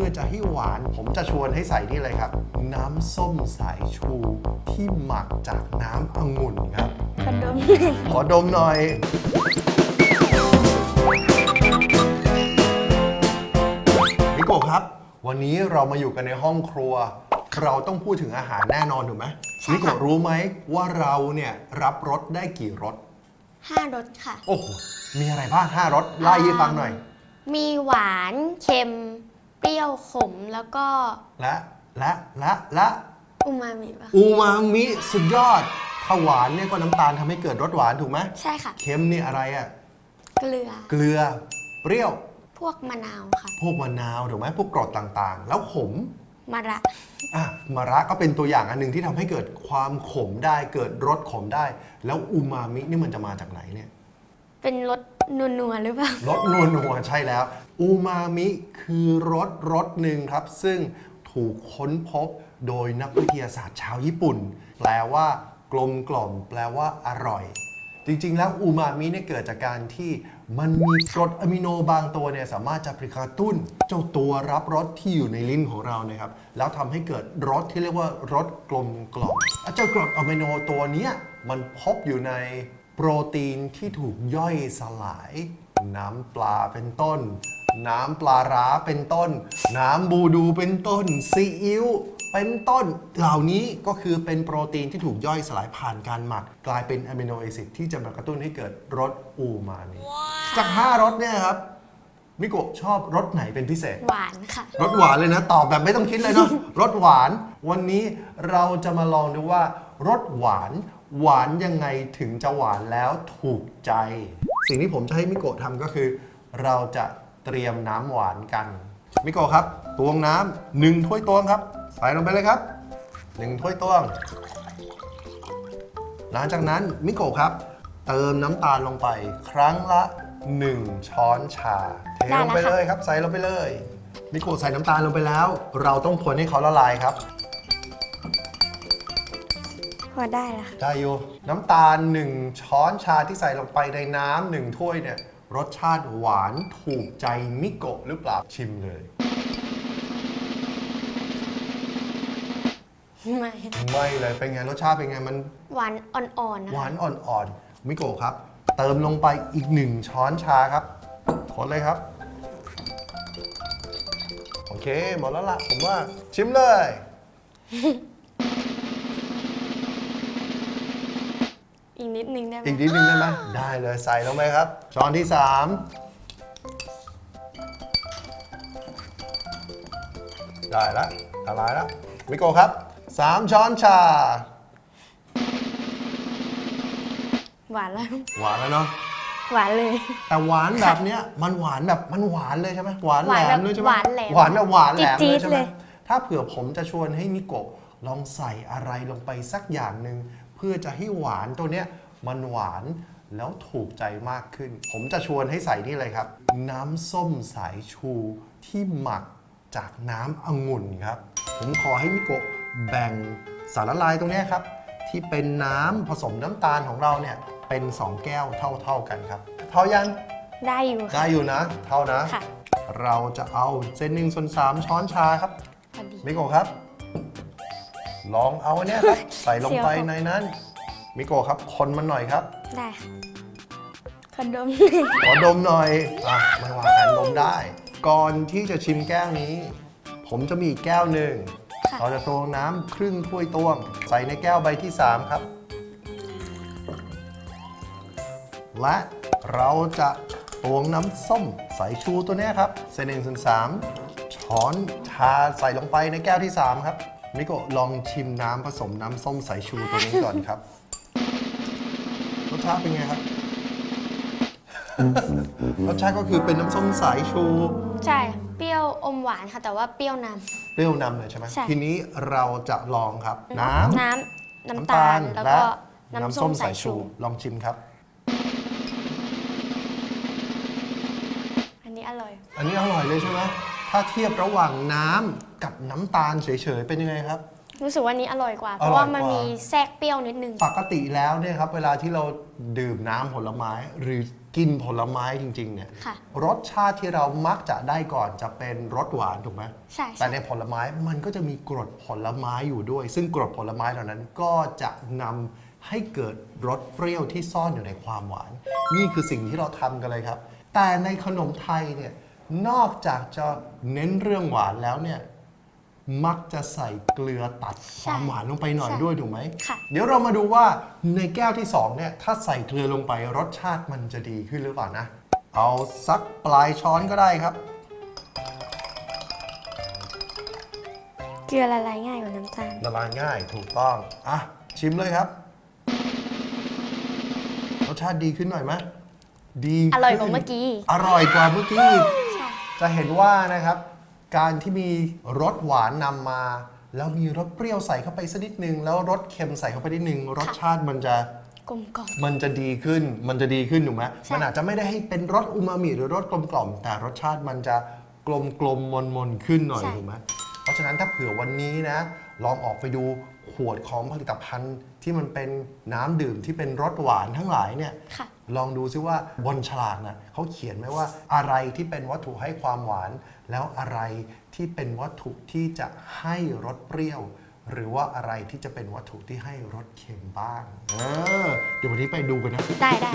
พื่อจะให้หวาน ผมจะชวนให้ใส่นี่เลยครับ น้ำส้มสายชูที่หมักจากน้ำองุ่นครับขนมขอดมหน่อยมิโกะครับ วันนี้เรามาอยู่กันในห้องครัว เราต้องพูดถึงอาหารแน่นอนถูกไหมใช่ค่ะมิโกะรู้ไหมว่าเราเนี่ยรับรสได้กี่รสห้ารสค่ะ โอ้โหมีอะไรบ้างห้ารสไล่ให้ฟังหน่อย มีหวานเค็มเปรี้ยวขมแล้วก็และและและและอูมามิปะอูมามิสุดยอดถ้าหวานเนี่ยก็น้ำตาลทำให้เกิดรสหวานถูกไหมใช่ค่ะ เค็มนี่อะไรอะ่ะเกลือ เกลือ เปรี้ยว พวกมะนาวค่ะ พวกมะนาวถูกไหมพวกกรดต่างๆ แล้วขมมะระอะมะระก็เป็นตัวอย่างอันหนึ่งที่ทำให้เกิดความขมได้เกิดรสขมได้ แล้วอูมามินี่มันจะมาจากไหนเนี่ย เป็นรสนัวๆหรือเปล่ารสนัวนัวๆใช่แล้ว อูมามิคือรสรสหนึ่งครับ ซึ่งถูกค้นพบโดยนักวิทยาศาสตร์ชาวญี่ปุ่น แปลว่ากลมกล่อม แปลว่าอร่อย จริงๆ แล้วอูมามิเนี่ยเกิดจากการที่มันมีกรดอะมิโนบางตัวเนี่ยสามารถจะไปกระตุ้น เจ้าตัวรับรสที่อยู่ในลิ้นของเรานี่ยครับ แล้วทำให้เกิดรสที่เรียกว่ารสกลมกล่อมเจ้ากรดอะมิโนตัวเนี้ยมันพบอยู่ในโปรตีนที่ถูกย่อยสลาย น้ำปลาเป็นต้น น้ำปลาร้าเป็นต้น น้ำบูดูเป็นต้นซีอิ๊วเป็นต้นเหล่านี้ก็คือเป็นโปรตีนที่ถูกย่อยสลายผ่านการหมัก กลายเป็นอะมิโนแอซิดที่จะมากระตุ้นให้เกิดรสอูมามิจาก 5รสเนี่ยครับมิโกะชอบรสไหนเป็นพิเศษ หวานค่ะ รสหวานเลยนะ ตอบแบบไม่ต้องคิดเลยเนาะ รสหวาน วันนี้เราจะมาลองดูว่ารสหวาน หวานยังไงถึงจะหวานแล้วถูกใจ สิ่งที่ผมจะให้มิโกะทำก็คือ เราจะ เตรียมน้ำหวานกันมิโกะครับตวงน้ำหนึ่งถ้วยตวงครับ ใส่ลงไปเลยครับหนึ่งถ้วยตวง หลังจากนั้นมิโกะครับ เติมน้ำตาลลงไป ครั้งละ 1 ช้อนชาเทลงไปได้แล้วค่ะเลยครับ ใส่ลงไปเลยมิโกะใส่น้ำตาลลงไปแล้ว เราต้องคนให้เขาละลายครับ พอได้แล้วค่ะได้อยู่น้ำตาล 1 ช้อนชาที่ใส่ลงไปในน้ำหนึ่งถ้วยเนี่ย รสชาติหวานถูกใจมิโกะหรือเปล่าชิมเลย ไม่ไม่เลยเป็นไงรสชาติเป็นไงมันหวานอ่อนๆนะหคะวานอ่อนๆมิโกะครับ เติมลงไปอีกหนึ่งช้อนชาครับคนเลยครับ โอเคหมดแล้วล่ะผมว่าชิมเลย นิดนึงได้ไหมอีกนิดนึงได้ไหมได้เลยใส่ลงไปครับ ช้อนที่ 3 ได้แล้วละลายแล้วมิโกะครับ 3 ช้อนชา หวานแล้วหวานแล้วเนาะหวานเลย แต่หวานแบบเนี้ยมันหวานแบบมันหวานเลยใช่ไหมหวานแหลมเลยใช่ไหมหวานแหลมหวานแบบหวานแหลมจี๊เลยดๆใช่ไหมเลยถ้าเผื่อผมจะชวนให้มิโกะลองใส่อะไรลงไปสักอย่างหนึ่งเพื่อจะให้หวานตัวเนี้ย มันหวานแล้วถูกใจมากขึ้น ผมจะชวนให้ใส่นี่เลยครับ น้ำส้มสายชูที่หมักจากน้ำองุ่นครับ ผมขอให้มิโกะแบ่งสารละลายตรงเนี้ยครับ ที่เป็นน้ำผสมน้ำตาลของเราเนี่ยเป็น 2 แก้วเท่า ๆกันครับเท่ายังได้อยู่ค่ะได้อยู่นะ เท่านะค่ะเราจะเอาเส้นหนึ่งส่วนสามช้อนชาครับพอดีมิโกะครับ ลองเอาอันเนี้ยครับ ใส่ลงไปเสียวในนั้น มิโกะครับ คนมันหน่อยครับ ได้ค่ะขนมขอดมหน่อยอะไม่ว่ากันดมได้ ก่อนที่จะชิมแก้วนี้ ผมจะมีอีกแก้วหนึ่งค่ะ เราจะตวงน้ำครึ่งถ้วยตวง ใส่ในแก้วใบที่ 3 ครับ และเราจะตวงน้ำส้มสายชูตัวเนี้ยครับเศษหนึ่งส่วนสามช้อนชาใส่ลงไปในแก้วที่ 3 ครับมิโกะลองชิมน้ำผสมน้ำส้มสายชูตัวนี้ก่อนครับรส ชาติเป็นไงครับ รสชาติก็คือเป็นน้ำส้มสายชู ใช่เปรี้ยวอมหวานค่ะ แต่ว่าเปรี้ยวนำเปรี้ยวนำเลยใช่ไหมใช่ทีนี้เราจะลองครับน้ำน้ำน้ำตาลแล้วก็น้ำส้มสายชู ลองชิมครับ อันนี้อร่อย อันนี้อร่อยเลยใช่ไหมถ้าเทียบระหว่างน้ำกับน้ำตาลเฉยๆเป็นยังไงครับ รู้สึกว่านี้อร่อยกว่า เพอร่อยราะว่ามันกว่ามีมีแทรกเปรี้ยวนิดนึง ปกติแล้วเนี่ยครับเวลาที่เราดื่มน้ำผลไม้หรือกินผลไม้จริง ๆ เนี่ย ค่ะ รสชาติที่เรามักจะได้ก่อนจะเป็นรสหวานถูกไหม ใช่แต่ใช่ในผลไม้มันก็จะมีกรดผลไม้อยู่ด้วย ซึ่งกรดผลไม้เหล่านั้นก็จะนำให้เกิดรสเปรี้ยวที่ซ่อนอยู่ในความหวาน นี่คือสิ่งที่เราทำกันเลยครับ แต่ในขนมไทยเนี่ยนอกจากจะเน้นเรื่องหวานแล้วเนี่ย มักจะใส่เกลือตัดความหวานลงไปหน่อยด้วยถูกไหมค่ะเดี๋ยวเรามาดูว่าในแก้วที่2เนี่ยถ้าใส่เกลือลงไปรสชาติมันจะดีขึ้นหรือเปล่านะ เอาสักปลายช้อนก็ได้ครับ เกลือละลายง่ายกว่าน้ำตาล ละลายง่ายถูกต้อง อะ ชิมเลยครับ รสชาติดีขึ้นหน่อยไหมดีขึ้นอร่อยกว่าเมื่อกี้ อร่อยกว่าเมื่อกี้ใช่จะเห็นว่านะครับ การที่มีรสหวานนำมา แล้วมีรสเปรี้ยวใส่เข้าไปสักนิดนึง แล้วรสเค็มใส่เข้าไปนิดนึง รสชาติมันจะกลมกล่อม มันจะดีขึ้น มันจะดีขึ้นถูกไหมใช่ มันอาจจะไม่ได้ให้เป็นรสอูมามิหรือรสกลมกล่อมๆแต่รสชาติมันจะกลมกลมมนมนๆขึ้นหน่อยถูกไหม เพราะฉะนั้นถ้าเผื่อวันนี้นะ ลองออกไปดูขวดของผลิตภัณฑ์ที่มันเป็นน้ำดื่มที่เป็นรสหวานทั้งหลายเนี่ย ค่ะ ลองดูซิว่าบนฉลากนะเขาเขียนไว้ว่าอะไรที่เป็นวัตถุให้ความหวาน แล้วอะไรที่เป็นวัตถุที่จะให้รสเปรี้ยว หรือว่าอะไรที่จะเป็นวัตถุที่ให้รสเค็มบ้าง เออ เดี๋ยววันนี้ไปดูกันนะ ได้ได้